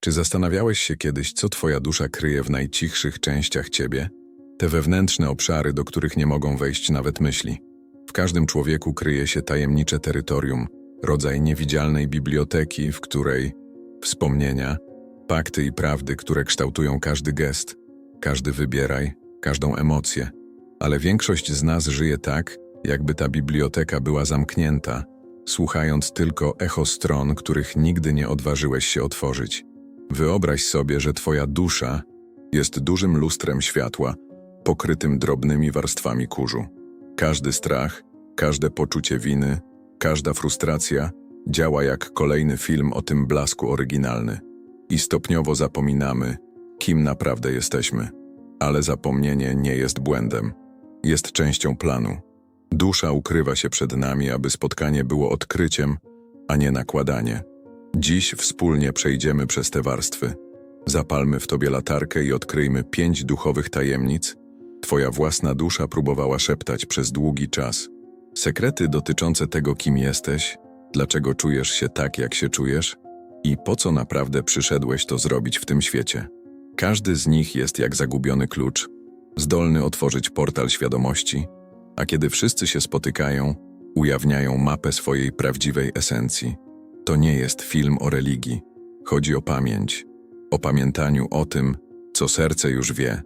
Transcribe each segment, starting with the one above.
Czy zastanawiałeś się kiedyś, co twoja dusza kryje w najcichszych częściach ciebie? Te wewnętrzne obszary, do których nie mogą wejść nawet myśli. W każdym człowieku kryje się tajemnicze terytorium, rodzaj niewidzialnej biblioteki, w której wspomnienia, pakty i prawdy, które kształtują każdy gest, każdy wybieraj, każdą emocję. Ale większość z nas żyje tak, jakby ta biblioteka była zamknięta, słuchając tylko echo stron, których nigdy nie odważyłeś się otworzyć. Wyobraź sobie, że twoja dusza jest dużym lustrem światła, pokrytym drobnymi warstwami kurzu. Każdy strach, każde poczucie winy, każda frustracja działa jak kolejny film o tym blasku oryginalny. I stopniowo zapominamy, kim naprawdę jesteśmy. Ale zapomnienie nie jest błędem. Jest częścią planu. Dusza ukrywa się przed nami, aby spotkanie było odkryciem, a nie nakładanie. Dziś wspólnie przejdziemy przez te warstwy. Zapalmy w tobie latarkę i odkryjmy pięć duchowych tajemnic. Twoja własna dusza próbowała szeptać przez długi czas. Sekrety dotyczące tego, kim jesteś, dlaczego czujesz się tak, jak się czujesz i po co naprawdę przyszedłeś to zrobić w tym świecie. Każdy z nich jest jak zagubiony klucz, zdolny otworzyć portal świadomości, a kiedy wszyscy się spotykają, ujawniają mapę swojej prawdziwej esencji. To nie jest film o religii. Chodzi o pamięć, o pamiętaniu o tym, co serce już wie,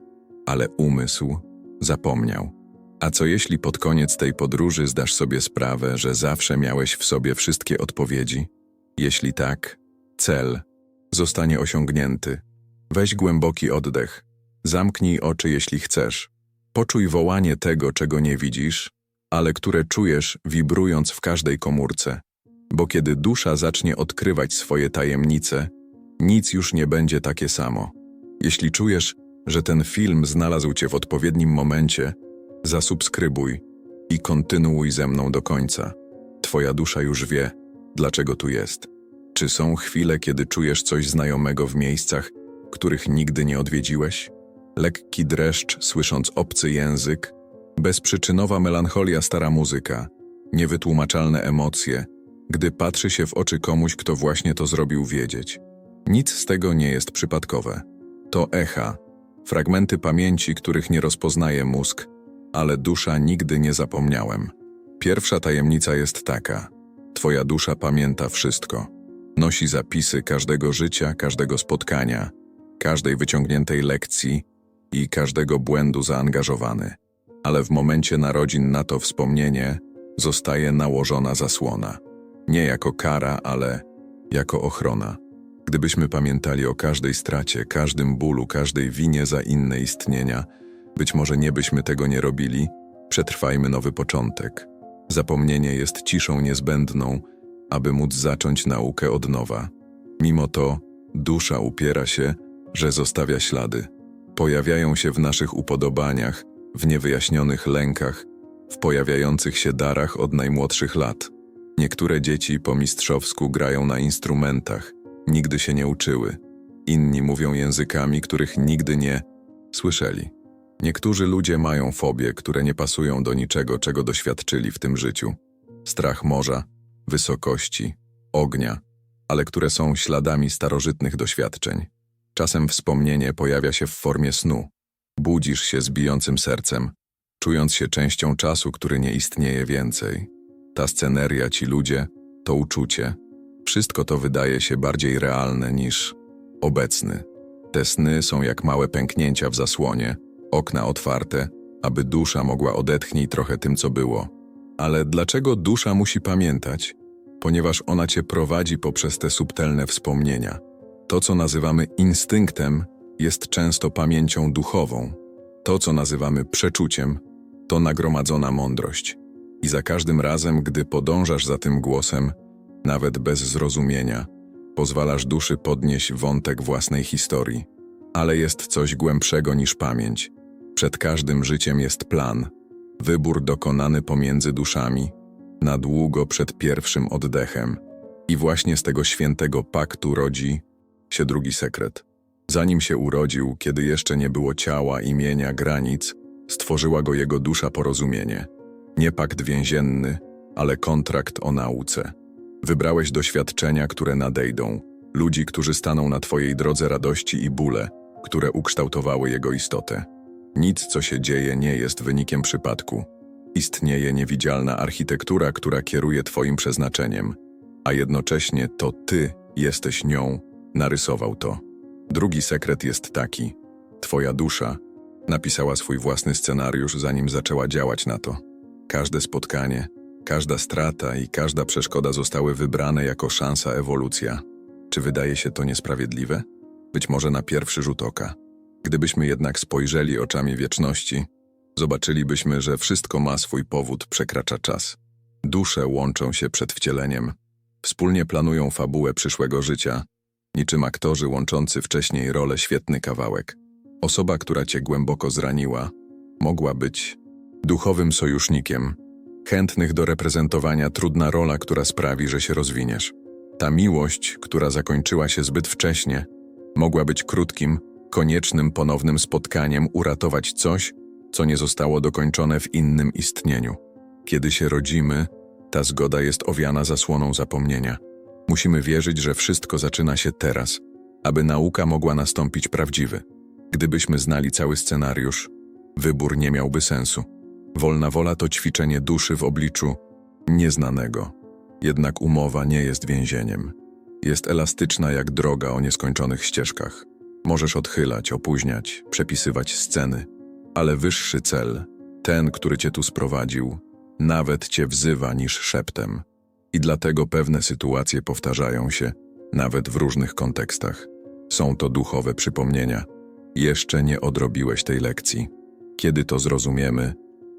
ale umysł zapomniał. A co jeśli pod koniec tej podróży zdasz sobie sprawę, że zawsze miałeś w sobie wszystkie odpowiedzi? Jeśli tak, cel zostanie osiągnięty. Weź głęboki oddech, zamknij oczy, jeśli chcesz. Poczuj wołanie tego, czego nie widzisz, ale które czujesz wibrując w każdej komórce. Bo kiedy dusza zacznie odkrywać swoje tajemnice, nic już nie będzie takie samo. Jeśli czujesz, że ten film znalazł cię w odpowiednim momencie, zasubskrybuj i kontynuuj ze mną do końca. Twoja dusza już wie, dlaczego tu jest. Czy są chwile, kiedy czujesz coś znajomego w miejscach, których nigdy nie odwiedziłeś? Lekki dreszcz, słysząc obcy język, bezprzyczynowa melancholia, stara muzyka, niewytłumaczalne emocje, gdy patrzy się w oczy komuś, kto właśnie to zrobił wiedzieć. Nic z tego nie jest przypadkowe. To echa, fragmenty pamięci, których nie rozpoznaje mózg, ale dusza nigdy nie zapomniałem. Pierwsza tajemnica jest taka: Twoja dusza pamięta wszystko. Nosi zapisy każdego życia, każdego spotkania, każdej wyciągniętej lekcji i każdego błędu zaangażowany. Ale w momencie narodzin na to wspomnienie zostaje nałożona zasłona. Nie jako kara, ale jako ochrona. Gdybyśmy pamiętali o każdej stracie, każdym bólu, każdej winie za inne istnienia, być może nie byśmy tego nie robili, przetrwajmy nowy początek. Zapomnienie jest ciszą niezbędną, aby móc zacząć naukę od nowa. Mimo to dusza upiera się, że zostawia ślady. Pojawiają się w naszych upodobaniach, w niewyjaśnionych lękach, w pojawiających się darach od najmłodszych lat. Niektóre dzieci po mistrzowsku grają na instrumentach, nigdy się nie uczyły. Inni mówią językami, których nigdy nie słyszeli. Niektórzy ludzie mają fobie, które nie pasują do niczego, czego doświadczyli w tym życiu. Strach morza, wysokości, ognia, ale które są śladami starożytnych doświadczeń. Czasem wspomnienie pojawia się w formie snu. Budzisz się z bijącym sercem, czując się częścią czasu, który nie istnieje więcej. Ta sceneria, ci ludzie, to uczucie. Wszystko to wydaje się bardziej realne niż obecny. Te sny są jak małe pęknięcia w zasłonie, okna otwarte, aby dusza mogła odetchnąć trochę tym, co było. Ale dlaczego dusza musi pamiętać? Ponieważ ona cię prowadzi poprzez te subtelne wspomnienia. To, co nazywamy instynktem, jest często pamięcią duchową. To, co nazywamy przeczuciem, to nagromadzona mądrość. I za każdym razem, gdy podążasz za tym głosem, nawet bez zrozumienia, pozwalasz duszy podnieść wątek własnej historii. Ale jest coś głębszego niż pamięć. Przed każdym życiem jest plan, wybór dokonany pomiędzy duszami, na długo przed pierwszym oddechem. I właśnie z tego świętego paktu rodzi się drugi sekret. Zanim się urodził, kiedy jeszcze nie było ciała, imienia, granic, stworzyła go jego dusza porozumienie. Nie pakt więzienny, ale kontrakt o nauce. Wybrałeś doświadczenia, które nadejdą, Ludzi, którzy staną na Twojej drodze radości i bóle, które ukształtowały jego istotę. Nic, co się dzieje, nie jest wynikiem przypadku. Istnieje niewidzialna architektura, która kieruje Twoim przeznaczeniem, a jednocześnie to Ty jesteś nią, narysował to. Drugi sekret jest taki: Twoja dusza napisała swój własny scenariusz, zanim zaczęła działać na to. Każde spotkanie, każda strata i każda przeszkoda zostały wybrane jako szansa ewolucja. Czy wydaje się to niesprawiedliwe? Być może na pierwszy rzut oka. Gdybyśmy jednak spojrzeli oczami wieczności, zobaczylibyśmy, że wszystko ma swój powód, przekracza czas. Dusze łączą się przed wcieleniem, wspólnie planują fabułę przyszłego życia, niczym aktorzy łączący wcześniej rolę świetny kawałek. Osoba, która cię głęboko zraniła, mogła być duchowym sojusznikiem, chętnych do reprezentowania trudna rola, która sprawi, że się rozwiniesz. Ta miłość, która zakończyła się zbyt wcześnie, mogła być krótkim, koniecznym ponownym spotkaniem uratować coś, co nie zostało dokończone w innym istnieniu. Kiedy się rodzimy, ta zgoda jest owiana zasłoną zapomnienia. Musimy wierzyć, że wszystko zaczyna się teraz, aby nauka mogła nastąpić prawdziwy. Gdybyśmy znali cały scenariusz, wybór nie miałby sensu. Wolna wola to ćwiczenie duszy w obliczu nieznanego. Jednak umowa nie jest więzieniem. Jest elastyczna jak droga o nieskończonych ścieżkach. Możesz odchylać, opóźniać, przepisywać sceny, ale wyższy cel, ten, który cię tu sprowadził, nawet cię wzywa niż szeptem. I dlatego pewne sytuacje powtarzają się, nawet w różnych kontekstach. Są to duchowe przypomnienia. Jeszcze nie odrobiłeś tej lekcji. Kiedy to zrozumiemy,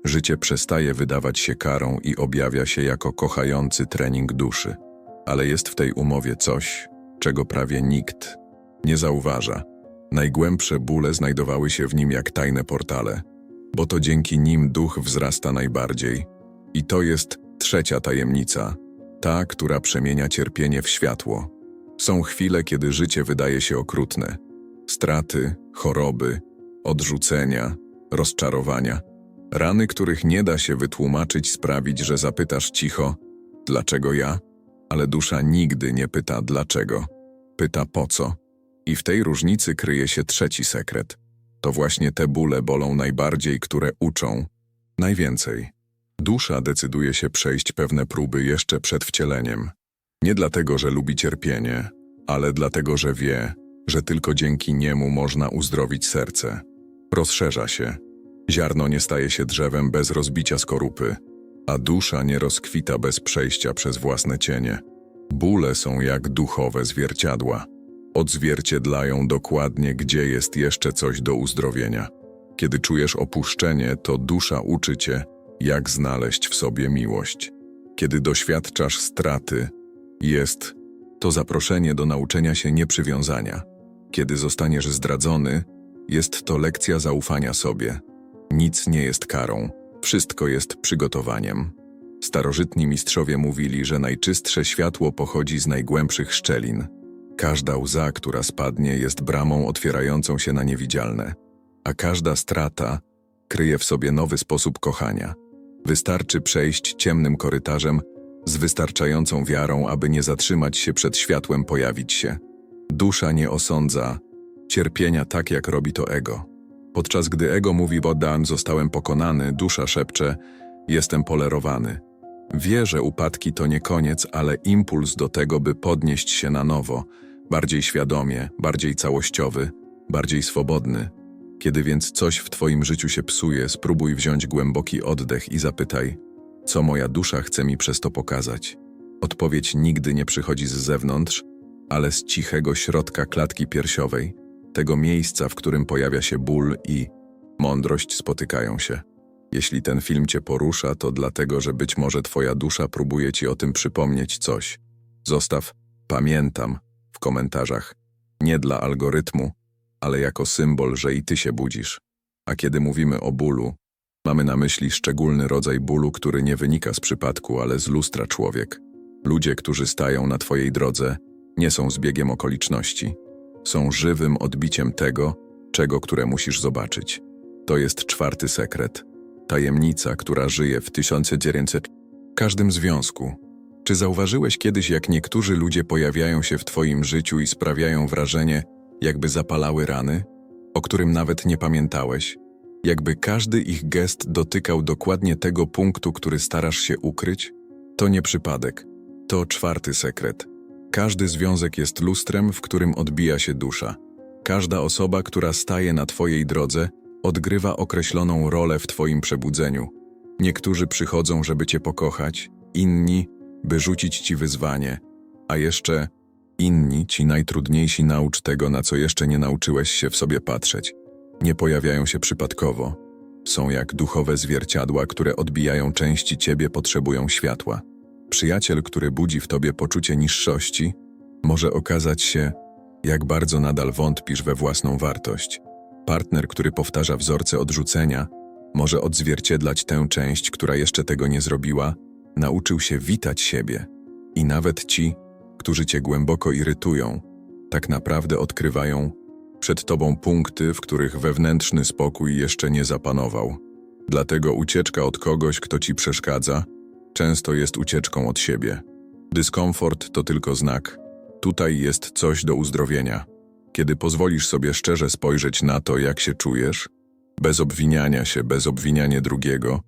życie przestaje wydawać się karą i objawia się jako kochający trening duszy. Ale jest w tej umowie coś, czego prawie nikt nie zauważa. Najgłębsze bóle znajdowały się w nim jak tajne portale, bo to dzięki nim duch wzrasta najbardziej. I to jest trzecia tajemnica, ta, która przemienia cierpienie w światło. Są chwile, kiedy życie wydaje się okrutne. Straty, choroby, odrzucenia, rozczarowania. Rany, których nie da się wytłumaczyć, sprawić, że zapytasz cicho, dlaczego ja? Ale dusza nigdy nie pyta dlaczego. Pyta po co. I w tej różnicy kryje się trzeci sekret. To właśnie te bóle bolą najbardziej, które uczą najwięcej. Dusza decyduje się przejść pewne próby jeszcze przed wcieleniem. Nie dlatego, że lubi cierpienie, ale dlatego, że wie, że tylko dzięki niemu można uzdrowić serce. Rozszerza się. Ziarno nie staje się drzewem bez rozbicia skorupy, a dusza nie rozkwita bez przejścia przez własne cienie. Bóle są jak duchowe zwierciadła. Odzwierciedlają dokładnie, gdzie jest jeszcze coś do uzdrowienia. Kiedy czujesz opuszczenie, to dusza uczy cię, jak znaleźć w sobie miłość. Kiedy doświadczasz straty, jest to zaproszenie do nauczenia się nieprzywiązania. Kiedy zostaniesz zdradzony, jest to lekcja zaufania sobie. Nic nie jest karą, wszystko jest przygotowaniem. Starożytni mistrzowie mówili, że najczystsze światło pochodzi z najgłębszych szczelin. Każda łza, która spadnie, jest bramą otwierającą się na niewidzialne, a każda strata kryje w sobie nowy sposób kochania. Wystarczy przejść ciemnym korytarzem z wystarczającą wiarą, aby nie zatrzymać się przed światłem pojawić się. Dusza nie osądza cierpienia tak, jak robi to ego. Podczas gdy ego mówi Bodan, zostałem pokonany, dusza szepcze, jestem polerowany. Wie, że upadki to nie koniec, ale impuls do tego, by podnieść się na nowo, bardziej świadomie, bardziej całościowy, bardziej swobodny. Kiedy więc coś w Twoim życiu się psuje, spróbuj wziąć głęboki oddech i zapytaj, co moja dusza chce mi przez to pokazać. Odpowiedź nigdy nie przychodzi z zewnątrz, ale z cichego środka klatki piersiowej, tego miejsca, w którym pojawia się ból i mądrość spotykają się. Jeśli ten film Cię porusza, to dlatego, że być może Twoja dusza próbuje Ci o tym przypomnieć coś. Zostaw pamiętam w komentarzach, nie dla algorytmu, ale jako symbol, że i Ty się budzisz. A kiedy mówimy o bólu, mamy na myśli szczególny rodzaj bólu, który nie wynika z przypadku, ale z lustra człowiek. Ludzie, którzy stają na Twojej drodze, nie są zbiegiem okoliczności. Są żywym odbiciem tego, czego, które musisz zobaczyć. To jest czwarty sekret. Tajemnica, która żyje w 1900 każdym związku, Czy zauważyłeś kiedyś, jak niektórzy ludzie pojawiają się w Twoim życiu i sprawiają wrażenie, jakby zapalały rany, o którym nawet nie pamiętałeś? Jakby każdy ich gest dotykał dokładnie tego punktu, który starasz się ukryć? To nie przypadek. To czwarty sekret. Każdy związek jest lustrem, w którym odbija się dusza. Każda osoba, która staje na Twojej drodze, odgrywa określoną rolę w Twoim przebudzeniu. Niektórzy przychodzą, żeby Cię pokochać, inni, by rzucić Ci wyzwanie, a jeszcze inni, ci najtrudniejsi, naucz tego, na co jeszcze nie nauczyłeś się w sobie patrzeć. Nie pojawiają się przypadkowo. Są jak duchowe zwierciadła, które odbijają części Ciebie, potrzebują światła. Przyjaciel, który budzi w Tobie poczucie niższości, może okazać się, jak bardzo nadal wątpisz we własną wartość. Partner, który powtarza wzorce odrzucenia, może odzwierciedlać tę część, która jeszcze tego nie zrobiła, nauczył się witać siebie. I nawet ci, którzy cię głęboko irytują, tak naprawdę odkrywają przed tobą punkty, w których wewnętrzny spokój jeszcze nie zapanował. Dlatego ucieczka od kogoś, kto ci przeszkadza, często jest ucieczką od siebie. Dyskomfort to tylko znak. Tutaj jest coś do uzdrowienia. Kiedy pozwolisz sobie szczerze spojrzeć na to, jak się czujesz, bez obwiniania się, bez obwiniania drugiego,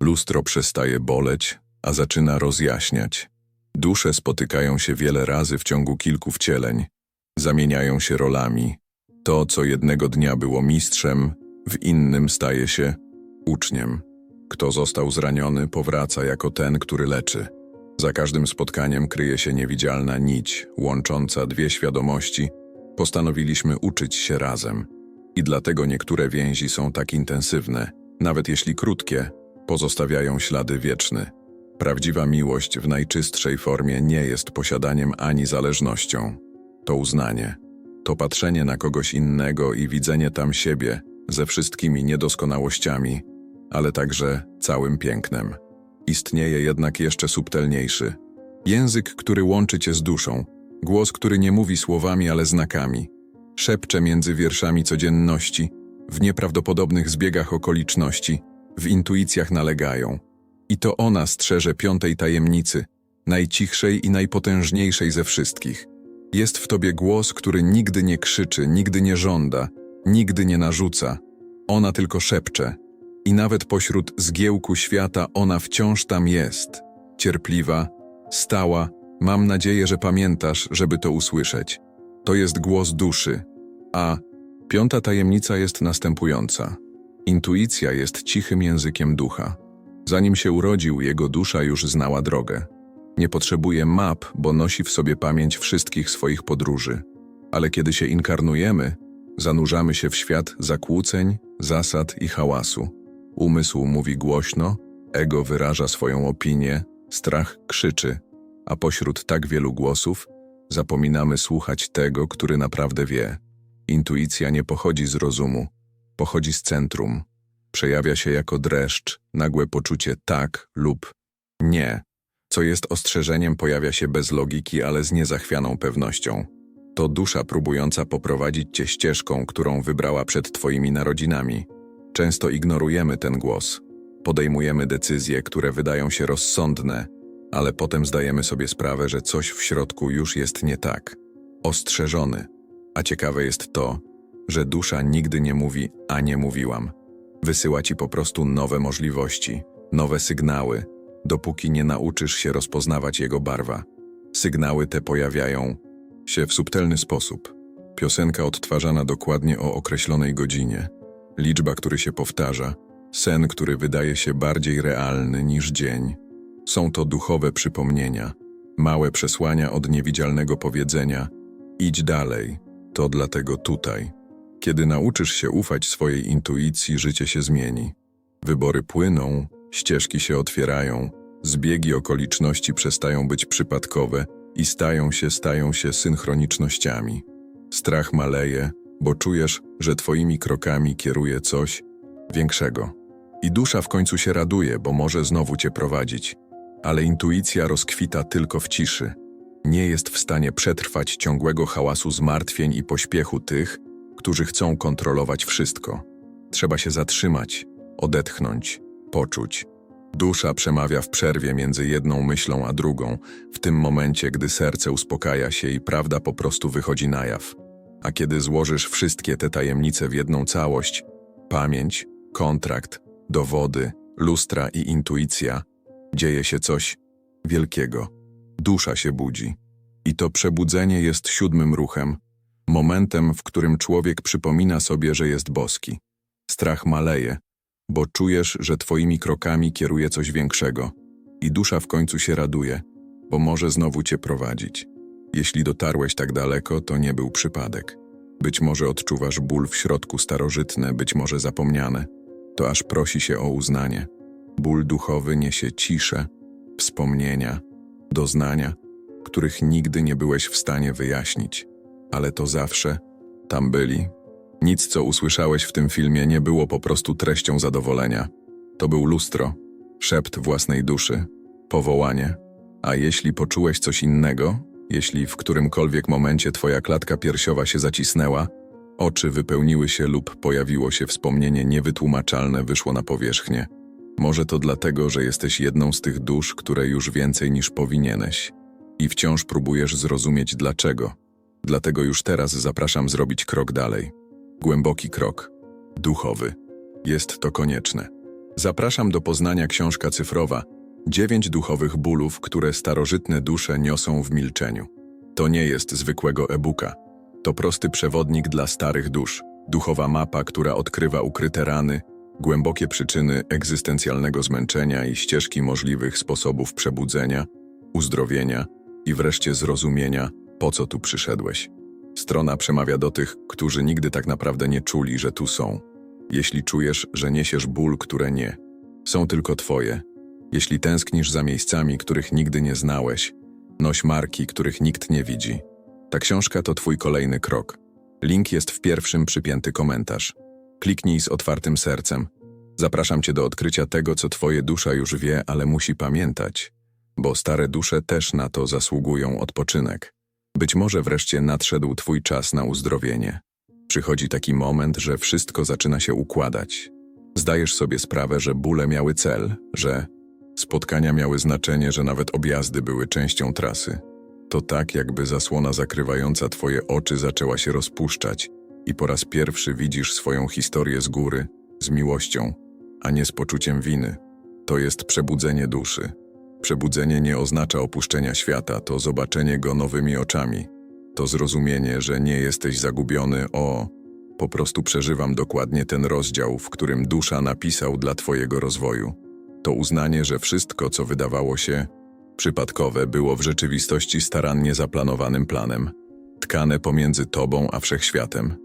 lustro przestaje boleć, a zaczyna rozjaśniać. Dusze spotykają się wiele razy w ciągu kilku wcieleń, zamieniają się rolami. To, co jednego dnia było mistrzem, w innym staje się uczniem. Kto został zraniony, powraca jako ten, który leczy. Za każdym spotkaniem kryje się niewidzialna nić, łącząca dwie świadomości. Postanowiliśmy uczyć się razem. I dlatego niektóre więzi są tak intensywne, nawet jeśli krótkie, pozostawiają ślady wieczne. Prawdziwa miłość w najczystszej formie nie jest posiadaniem ani zależnością. To uznanie, to patrzenie na kogoś innego i widzenie tam siebie ze wszystkimi niedoskonałościami, ale także całym pięknem. Istnieje jednak jeszcze subtelniejszy. Język, który łączy cię z duszą, głos, który nie mówi słowami, ale znakami. Szepcze między wierszami codzienności, w nieprawdopodobnych zbiegach okoliczności, w intuicjach nalegają. I to ona strzeże piątej tajemnicy, najcichszej i najpotężniejszej ze wszystkich. Jest w tobie głos, który nigdy nie krzyczy, nigdy nie żąda, nigdy nie narzuca. Ona tylko szepcze. I nawet pośród zgiełku świata ona wciąż tam jest. Cierpliwa, stała, mam nadzieję, że pamiętasz, żeby to usłyszeć. To jest głos duszy. A piąta tajemnica jest następująca. Intuicja jest cichym językiem ducha. Zanim się urodził, jego dusza już znała drogę. Nie potrzebuje map, bo nosi w sobie pamięć wszystkich swoich podróży. Ale kiedy się inkarnujemy, zanurzamy się w świat zakłóceń, zasad i hałasu. Umysł mówi głośno, ego wyraża swoją opinię, strach krzyczy, a pośród tak wielu głosów zapominamy słuchać tego, który naprawdę wie. Intuicja nie pochodzi z rozumu, pochodzi z centrum. Przejawia się jako dreszcz, nagłe poczucie tak lub nie, co jest ostrzeżeniem, pojawia się bez logiki, ale z niezachwianą pewnością. To dusza próbująca poprowadzić cię ścieżką, którą wybrała przed twoimi narodzinami. Często ignorujemy ten głos. Podejmujemy decyzje, które wydają się rozsądne, ale potem zdajemy sobie sprawę, że coś w środku już jest nie tak. Ostrzeżony. A ciekawe jest to, że dusza nigdy nie mówi, a nie mówiłam. Wysyła ci po prostu nowe możliwości, nowe sygnały, dopóki nie nauczysz się rozpoznawać jego barwa. Sygnały te pojawiają się w subtelny sposób. Piosenka odtwarzana dokładnie o określonej godzinie, liczba, który się powtarza, sen, który wydaje się bardziej realny niż dzień. Są to duchowe przypomnienia, małe przesłania od niewidzialnego powiedzenia: idź dalej, to dlatego tutaj. Kiedy nauczysz się ufać swojej intuicji, życie się zmieni. Wybory płyną, ścieżki się otwierają, zbiegi okoliczności przestają być przypadkowe i stają się, stają się synchronicznościami. Strach maleje, bo czujesz, że twoimi krokami kieruje coś większego. I dusza w końcu się raduje, bo może znowu cię prowadzić. Ale intuicja rozkwita tylko w ciszy. Nie jest w stanie przetrwać ciągłego hałasu zmartwień i pośpiechu tych, którzy chcą kontrolować wszystko. Trzeba się zatrzymać, odetchnąć, poczuć. Dusza przemawia w przerwie między jedną myślą a drugą, w tym momencie, gdy serce uspokaja się i prawda po prostu wychodzi na jaw. A kiedy złożysz wszystkie te tajemnice w jedną całość pamięć, kontrakt, dowody, lustra i intuicja dzieje się coś wielkiego. Dusza się budzi. I to przebudzenie jest siódmym ruchem, momentem, w którym człowiek przypomina sobie, że jest boski. Strach maleje, bo czujesz, że twoimi krokami kieruje coś większego. I dusza w końcu się raduje, bo może znowu cię prowadzić. Jeśli dotarłeś tak daleko, to nie był przypadek. Być może odczuwasz ból w środku starożytne, być może zapomniane. To aż prosi się o uznanie. Ból duchowy niesie ciszę, wspomnienia, doznania, których nigdy nie byłeś w stanie wyjaśnić. Ale to zawsze tam byli. Nic, co usłyszałeś w tym filmie, nie było po prostu treścią zadowolenia. To był lustro, szept własnej duszy, powołanie. A jeśli poczułeś coś innego, jeśli w którymkolwiek momencie twoja klatka piersiowa się zacisnęła, oczy wypełniły się lub pojawiło się wspomnienie niewytłumaczalne, wyszło na powierzchnię. Może to dlatego, że jesteś jedną z tych dusz, które już więcej niż powinieneś. I wciąż próbujesz zrozumieć dlaczego. Dlatego już teraz zapraszam zrobić krok dalej. Głęboki krok. Duchowy. Jest to konieczne. Zapraszam do poznania książka cyfrowa Dziewięć duchowych bólów, które starożytne dusze niosą w milczeniu. To nie jest zwykłego e-booka. To prosty przewodnik dla starych dusz. Duchowa mapa, która odkrywa ukryte rany, głębokie przyczyny egzystencjalnego zmęczenia i ścieżki możliwych sposobów przebudzenia, uzdrowienia i wreszcie zrozumienia, po co tu przyszedłeś. Strona przemawia do tych, którzy nigdy tak naprawdę nie czuli, że tu są. Jeśli czujesz, że niesiesz ból, które nie, są tylko twoje. Jeśli tęsknisz za miejscami, których nigdy nie znałeś, noś marki, których nikt nie widzi. Ta książka to twój kolejny krok. Link jest w pierwszym przypięty komentarz. Kliknij z otwartym sercem. Zapraszam cię do odkrycia tego, co twoje dusza już wie, ale musi pamiętać, bo stare dusze też na to zasługują odpoczynek. Być może wreszcie nadszedł twój czas na uzdrowienie. Przychodzi taki moment, że wszystko zaczyna się układać. Zdajesz sobie sprawę, że bóle miały cel, że spotkania miały znaczenie, że nawet objazdy były częścią trasy. To tak, jakby zasłona zakrywająca twoje oczy zaczęła się rozpuszczać i po raz pierwszy widzisz swoją historię z góry, z miłością, a nie z poczuciem winy. To jest przebudzenie duszy. Przebudzenie nie oznacza opuszczenia świata, to zobaczenie go nowymi oczami. To zrozumienie, że nie jesteś zagubiony, o, po prostu przeżywam dokładnie ten rozdział, w którym dusza napisał dla Twojego rozwoju. To uznanie, że wszystko, co wydawało się przypadkowe, było w rzeczywistości starannie zaplanowanym planem, tkane pomiędzy Tobą a wszechświatem.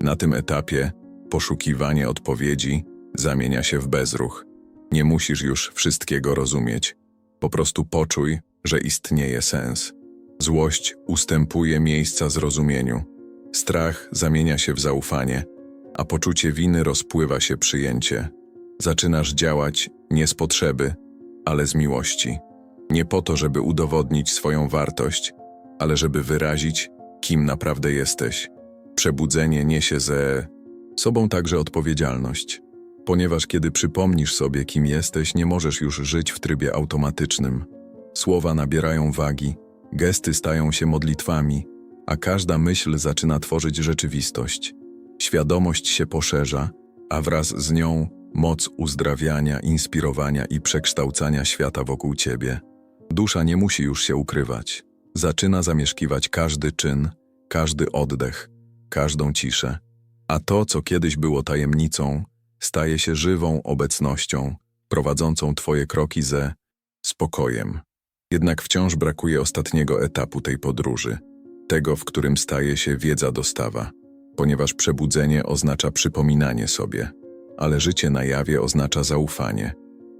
Na tym etapie poszukiwanie odpowiedzi zamienia się w bezruch. Nie musisz już wszystkiego rozumieć. Po prostu poczuj, że istnieje sens. Złość ustępuje miejsca zrozumieniu. Strach zamienia się w zaufanie, a poczucie winy rozpływa się przyjęcie. Zaczynasz działać nie z potrzeby, ale z miłości. Nie po to, żeby udowodnić swoją wartość, ale żeby wyrazić, kim naprawdę jesteś. Przebudzenie niesie ze sobą także odpowiedzialność ponieważ kiedy przypomnisz sobie, kim jesteś, nie możesz już żyć w trybie automatycznym. Słowa nabierają wagi, gesty stają się modlitwami, a każda myśl zaczyna tworzyć rzeczywistość. Świadomość się poszerza, a wraz z nią moc uzdrawiania, inspirowania i przekształcania świata wokół ciebie. Dusza nie musi już się ukrywać. Zaczyna zamieszkiwać każdy czyn, każdy oddech, każdą ciszę. A to, co kiedyś było tajemnicą, staje się żywą obecnością, prowadzącą Twoje kroki ze spokojem. Jednak wciąż brakuje ostatniego etapu tej podróży, tego, w którym staje się wiedza dostawa, ponieważ przebudzenie oznacza przypominanie sobie, ale życie na jawie oznacza zaufanie.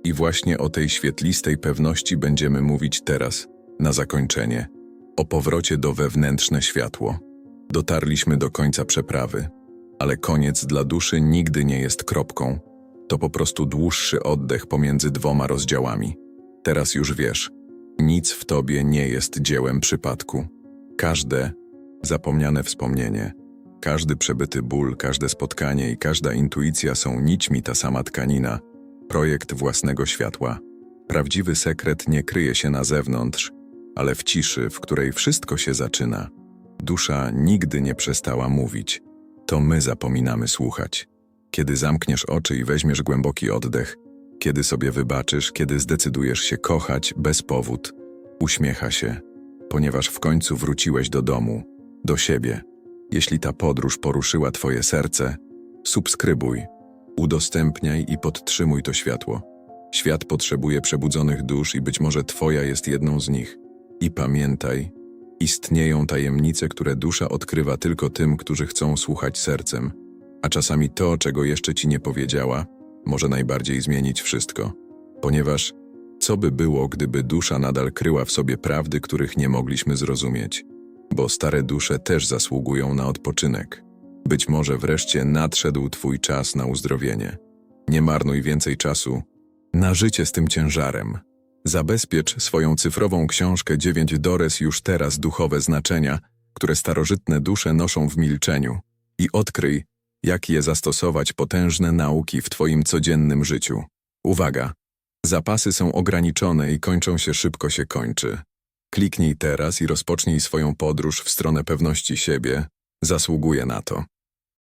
I właśnie o tej świetlistej pewności będziemy mówić teraz, na zakończenie, o powrocie do wewnętrzne światło. Dotarliśmy do końca przeprawy, ale koniec dla duszy nigdy nie jest kropką. To po prostu dłuższy oddech pomiędzy dwoma rozdziałami. Teraz już wiesz, nic w tobie nie jest dziełem przypadku. Każde zapomniane wspomnienie, każdy przebyty ból, każde spotkanie i każda intuicja są nićmi ta sama tkanina, projekt własnego światła. Prawdziwy sekret nie kryje się na zewnątrz, ale w ciszy, w której wszystko się zaczyna. Dusza nigdy nie przestała mówić. To my zapominamy słuchać. Kiedy zamkniesz oczy i weźmiesz głęboki oddech, kiedy sobie wybaczysz, kiedy zdecydujesz się kochać bez powód, uśmiecha się, ponieważ w końcu wróciłeś do domu, do siebie. Jeśli ta podróż poruszyła Twoje serce, subskrybuj, udostępniaj i podtrzymuj to światło. Świat potrzebuje przebudzonych dusz i być może Twoja jest jedną z nich. I pamiętaj, istnieją tajemnice, które dusza odkrywa tylko tym, którzy chcą słuchać sercem. A czasami to, czego jeszcze Ci nie powiedziała, może najbardziej zmienić wszystko. Ponieważ co by było, gdyby dusza nadal kryła w sobie prawdy, których nie mogliśmy zrozumieć? Bo stare dusze też zasługują na odpoczynek. Być może wreszcie nadszedł Twój czas na uzdrowienie. Nie marnuj więcej czasu na życie z tym ciężarem. Zabezpiecz swoją cyfrową książkę 9 Dores już teraz duchowe znaczenia, które starożytne dusze noszą w milczeniu i odkryj, jak je zastosować potężne nauki w Twoim codziennym życiu. Uwaga! Zapasy są ograniczone i kończą się szybko się kończy. Kliknij teraz i rozpocznij swoją podróż w stronę pewności siebie. Zasługuje na to.